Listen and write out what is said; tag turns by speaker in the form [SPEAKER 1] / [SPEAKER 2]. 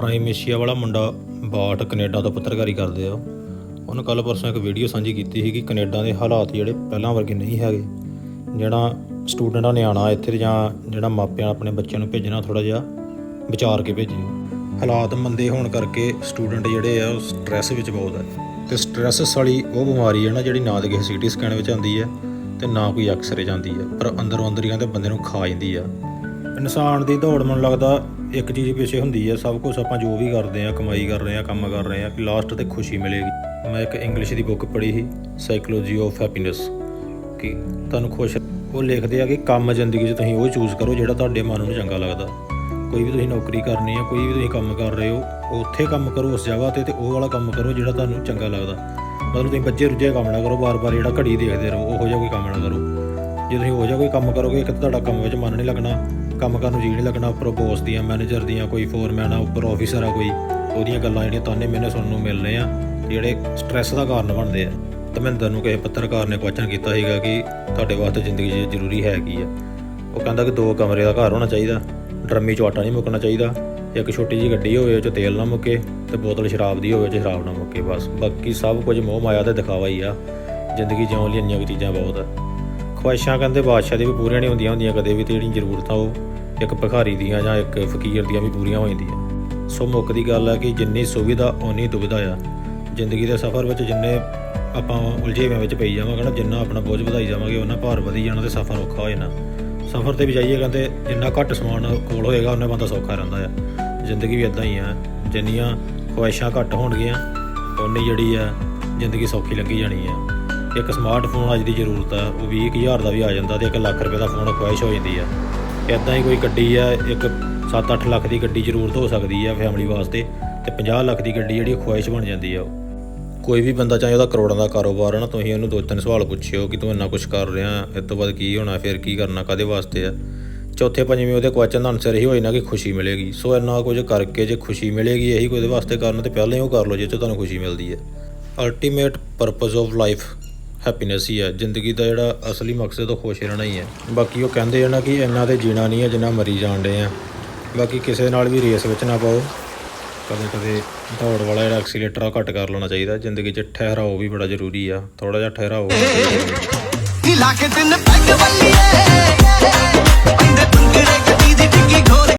[SPEAKER 1] Prime Asia ਵਾਲਾ ਮੁੰਡਾ ਬਾਟ Canada ਤੋਂ ਪੱਤਰਕਾਰੀ ਕਰਦੇ ਆ। ਉਹਨੇ ਕੱਲ ਪਰਸੋਂ ਇੱਕ ਵੀਡੀਓ ਸਾਂਝੀ ਕੀਤੀ ਸੀ ਕਿ ਕੈਨੇਡਾ ਦੇ ਹਾਲਾਤ ਜਿਹੜੇ ਪਹਿਲਾਂ ਵਰਗੇ ਨਹੀਂ ਹੈਗੇ। ਜਿਹੜਾ ਸਟੂਡੈਂਟਾਂ ਨੇ ਆਉਣਾ ਇੱਥੇ ਜਾਂ ਜਿਹੜਾ ਮਾਪਿਆਂ ਆਪਣੇ ਬੱਚਿਆਂ ਨੂੰ ਭੇਜਣਾ ਥੋੜਾ ਜਿਹਾ ਵਿਚਾਰ ਕੇ ਭੇਜਿਓ ਹਾਲਾਤ ਮੰਦੇ ਹੋਣ ਕਰਕੇ ਸਟੂਡੈਂਟ ਜਿਹੜੇ ਆ, ਉਹ ਸਟ੍ਰੈਸ ਵਿੱਚ ਬਹੁਤ ਹੈ ਤੇ ਸਟ੍ਰੈਸ ਵਾਲੀ ਉਹ ਬਿਮਾਰੀ ਹੈ ਨਾ ਜਿਹੜੀ ਨਾ ਤੇ ਕਿਸੇ ਸੀਟੀ ਸਕੈਨ ਵਿੱਚ ਆਉਂਦੀ ਹੈ ਤੇ ਨਾ ਕੋਈ ਐਕਸਰੇ ਜਾਂਦੀ ਹੈ ਪਰ ਅੰਦਰੋਂ ਅੰਦਰ ਹੀ ਕਹਿੰਦੇ ਬੰਦੇ ਨੂੰ ਖਾ ਜਾਂਦੀ ਆ। ਇਨਸਾਨ ਦੀ ਦੌੜ ਮੈਨੂੰ ਲੱਗਦਾ ਇੱਕ ਚੀਜ਼ ਪਿੱਛੇ ਹੁੰਦੀ ਹੈ ਸਭ ਕੁਝ ਆਪਾਂ ਜੋ ਵੀ ਕਰਦੇ ਆ, ਕਮਾਈ ਕਰ ਰਹੇ ਆ, ਕੰਮ ਕਰ ਰਹੇ ਆ ਕਿ ਲਾਸਟ ਤੇ ਖੁਸ਼ੀ ਮਿਲੇਗੀ। ਮੈਂ ਇੱਕ ਇੰਗਲਿਸ਼ ਦੀ ਬੁੱਕ ਪੜ੍ਹੀ ਸੀ ਸਾਈਕੋਲੋਜੀ ਆਫ ਹੈਪੀਨੈਸ ਕਿ ਤੁਹਾਨੂੰ ਖੁਸ਼ ਉਹ ਲਿਖਦੇ ਆ ਕਿ ਕੰਮ ਜ਼ਿੰਦਗੀ 'ਚ ਤੁਸੀਂ ਉਹ ਚੂਜ਼ ਕਰੋ ਜਿਹੜਾ ਤੁਹਾਡੇ ਮਨ ਨੂੰ ਚੰਗਾ ਲੱਗਦਾ। ਕੋਈ ਵੀ ਤੁਸੀਂ ਨੌਕਰੀ ਕਰਨੀ ਆ, ਕੋਈ ਵੀ ਤੁਸੀਂ ਕੰਮ ਕਰ ਰਹੇ ਹੋ, ਉੱਥੇ ਕੰਮ ਕਰੋ, ਉਸ ਜਗ੍ਹਾ ਤੇ ਤੇ ਉਹ ਵਾਲਾ ਕੰਮ ਕਰੋ ਜਿਹੜਾ ਤੁਹਾਨੂੰ ਚੰਗਾ ਲੱਗਦਾ। ਮਤਲਬ ਤੁਸੀਂ ਬੱਜੇ ਰੁੱਝੇ ਕੰਮ ਨਾ ਕਰੋ ਬਾਰ-ਬਾਰ ਜਿਹੜਾ ਘੜੀ ਦੇਖਦੇ ਰਹੋ, ਉਹੋ ਜਿਹਾ ਕੋਈ ਕੰਮ ਨਾ ਕਰੋ। ਜੇ ਤੁਸੀਂ ਹੋ ਜਾ ਕੋਈ ਕੰਮ ਕਰੋਗੇ, ਇੱਕ ਤਾਂ ਤੁਹਾਡਾ ਕੰਮ ਵਿੱਚ ਮਨ ਨਹੀਂ ਲੱਗਣਾ, ਕੰਮ ਕਰਨ ਨੂੰ ਜੀ ਨਹੀਂ ਲੱਗਣਾ, ਉੱਪਰੋਂ ਬੋਸ ਦੀਆਂ ਮੈਨੇਜਰ ਦੀਆਂ, ਕੋਈ ਫੋਰਮੈਨ ਆ, ਉੱਪਰ ਆਫੀਸਰ ਆ, ਕੋਈ, ਉਹਦੀਆਂ ਗੱਲਾਂ ਜਿਹੜੀਆਂ ਤਾਨੇ ਮੈਨੇ ਸੁਣਨ ਨੂੰ ਮਿਲਨੇ ਆ ਜਿਹੜੇ ਸਟ੍ਰੈਸ ਦਾ ਕਾਰਨ ਬਣਦੇ ਆ। ਧਰਮਿੰਦਰ ਨੂੰ ਕਿਸੇ ਪੱਤਰਕਾਰ ਨੇ ਕੁਐਸਚਨ ਕੀਤਾ ਸੀਗਾ ਕਿ ਤੁਹਾਡੇ ਵਾਸਤੇ ਜ਼ਿੰਦਗੀ 'ਚ ਜ਼ਰੂਰੀ ਹੈ ਕੀ ਆ। ਉਹ ਕਹਿੰਦਾ ਕਿ ਦੋ ਕਮਰੇ ਦਾ ਘਰ ਹੋਣਾ ਚਾਹੀਦਾ, ਡਰਮੀ 'ਚ ਆਟਾ ਨਹੀਂ ਮੁੱਕਣਾ ਚਾਹੀਦਾ ਇੱਕ ਛੋਟੀ ਜਿਹੀ ਗੱਡੀ ਹੋਵੇ ਉਹ 'ਚ ਤੇਲ ਨਾ ਮੁੱਕੇ, ਤੇ ਬੋਤਲ ਸ਼ਰਾਬ ਦੀ ਹੋਵੇ ਉਹ 'ਚ ਸ਼ਰਾਬ ਨਾ ਮੁੱਕੇ, ਬਸ। ਬਾਕੀ ਸਭ ਕੁਝ ਮੋਹ ਮਾਇਆ ਤੇ ਦਿਖਾਵਾ ਹੀ ਆ। ਜ਼ਿੰਦਗੀ ਜਿਉਣ ਲਈ ਇੰਨੀਆਂ ਕੁ ਚੀਜ਼ਾਂ ਬਹੁਤ ਆ। ਖੁਆਇਸ਼ਾਂ ਕਹਿੰਦੇ ਬਾਦਸ਼ਾਹ ਦੀ ਵੀ ਪੂਰੀਆਂ ਨਹੀਂ ਹੁੰਦੀਆਂ ਹੁੰਦੀਆਂ, ਕਦੇ ਵੀ ਤੇ ਜਿਹੜੀ ਜ਼ਰੂਰਤਾਂ ਉਹ ਇੱਕ ਭਿਖਾਰੀ ਦੀਆਂ ਜਾਂ ਇੱਕ ਫਕੀਰ ਦੀਆਂ ਵੀ ਪੂਰੀਆਂ ਹੋ ਜਾਂਦੀਆਂ। ਸੋ ਮੁੱਕ ਦੀ ਗੱਲ ਹੈ ਕਿ ਜਿੰਨੀ ਸੁਵਿਧਾ ਓਨੀ ਦੁਵਿਧਾ ਆ। ਜ਼ਿੰਦਗੀ ਦੇ ਸਫ਼ਰ ਵਿੱਚ ਜਿੰਨੇ ਆਪਾਂ ਉਲਝੇਵੇਂ ਵਿੱਚ ਪਈ ਜਾਵਾਂਗੇ ਨਾ, ਜਿੰਨਾ ਆਪਣਾ ਬੋਝ ਵਧਾਈ ਜਾਵਾਂਗੇ ਉਹਨਾਂ ਭਾਰ ਵਧੀ ਜਾਣਾ ਤੇ ਸਫ਼ਰ ਔਖਾ ਹੋ ਜਾਣਾ। ਸਫ਼ਰ ਤੇ ਵੀ ਜਾਈਏ ਕਹਿੰਦੇ, ਜਿੰਨਾ ਘੱਟ ਸਮਾਨ ਕੋਲ ਹੋਏਗਾ ਉਹਨਾਂ ਬੰਦਾ ਸੌਖਾ ਰਹਿੰਦਾ ਆ। ਜ਼ਿੰਦਗੀ ਵੀ ਇਦਾਂ ਹੀ ਆ, ਜਿੰਨੀਆਂ ਖੁਆਇਸ਼ਾਂ ਘੱਟ ਹੋਣਗੀਆਂ, ਓਨੀ ਜਿਹੜੀ ਆ, ਜ਼ਿੰਦਗੀ ਸੌਖੀ ਲੱਗੀ ਜਾਣੀ ਆ। ਇੱਕ ਸਮਾਰਟਫੋਨ ਅੱਜ ਦੀ ਜ਼ਰੂਰਤ ਆ, ਉਹ 20000 ਦਾ ਵੀ ਆ ਜਾਂਦਾ ਤੇ 1 ਲੱਖ ਰੁਪਏ ਦਾ ਫੋਨ ਖੁਆਇਸ਼ ਹੋ ਜਾਂਦੀ ਆ। ਇਦਾਂ ਹੀ ਕੋਈ ਗੱਡੀ ਆ, ਇੱਕ 7-8 ਲੱਖ ਦੀ ਗੱਡੀ ਜ਼ਰੂਰਤ ਹੋ ਸਕਦੀ ਆ ਫੈਮਿਲੀ ਵਾਸਤੇ ਤੇ 50 ਲੱਖ ਦੀ ਗੱਡੀ ਜਿਹੜੀ ਖੁਆਇਸ਼ ਬਣ ਜਾਂਦੀ ਆ ਉਹ। ਕੋਈ ਵੀ ਬੰਦਾ ਚਾਹੇ ਉਹਦਾ ਕਰੋੜਾਂ ਦਾ ਕਾਰੋਬਾਰ ਹੈ ਨਾ, ਤੁਸੀਂ ਉਹਨੂੰ ਦੋ ਤਿੰਨ ਸਵਾਲ ਪੁੱਛਿਓ ਕਿ ਤੂੰ ਇੰਨਾ ਕੁਝ ਕਰ ਰਿਹਾ, ਇਸ ਤੋਂ ਬਾਅਦ ਕੀ ਹੋਣਾ, ਫਿਰ ਕੀ ਕਰਨਾ ਕਾਦੇ ਵਾਸਤੇ ਆ। ਚੌਥੇ ਪੰਜਵੇਂ ਉਹਦੇ ਕੁਐਸਚਨ ਦਾ ਆਨਸਰ ਇਹੀ ਹੋਈ ਨਾ ਕਿ ਖੁਸ਼ੀ ਮਿਲੇਗੀ। ਸੋ ਇੰਨਾ ਕੁਝ ਕਰਕੇ ਜੇ ਖੁਸ਼ੀ ਮਿਲੇਗੀ, ਇਹੀ ਕੋਈ ਦੇ ਵਾਸਤੇ ਕਰਨਾ ਤੇ ਪਹਿਲਾਂ ਹੀ ਉਹ ਕਰ ਲਓ ਜੇ ਚ ਤੁਹਾਨੂੰ ਖੁਸ਼ੀ ਮਿਲਦੀ ਹੈ ultimate purpose of life happiness ਹੀ ਹੈ ਜ਼ਿੰਦਗੀ ਦਾ ਜਿਹੜਾ ਅਸਲੀ ਮਕਸਦ, ਉਹ ਖੁਸ਼ ਰਹਿਣਾ ਹੀ ਹੈ ਬਾਕੀ ਉਹ ਕਹਿੰਦੇ ਆ ਨਾ ਕਿ ਇੰਨਾ ਤੇ ਜੀਣਾ ਨਹੀਂ ਹੈ ਜਿੰਨਾ ਮਰੀ ਜਾਣ ਡੇ ਆ। ਬਾਕੀ ਕਿਸੇ ਨਾਲ ਵੀ ਰੇਸ ਵਿੱਚ ਨਾ ਪਾਓ। ਕਦੇ ਕਦੇ ਦੌੜ ਵਾਲਾ ਜਿਹੜਾ ਐਕਸੀਲੇਟਰ ਆ ਘੱਟ ਕਰ ਲੈਣਾ ਚਾਹੀਦਾ। ਜ਼ਿੰਦਗੀ 'ਚ ਠਹਿਰਾਓ ਵੀ ਬੜਾ ਜ਼ਰੂਰੀ ਆ। ਥੋੜਾ ਜਿਹਾ ਠਹਿਰਾਓ
[SPEAKER 2] ਹਿਲਾ ਕੇ ਦਿਨ ਪੈਗ ਵੱਲੀਏ ਪੈਂਦੇ ਭੰਗੜੇ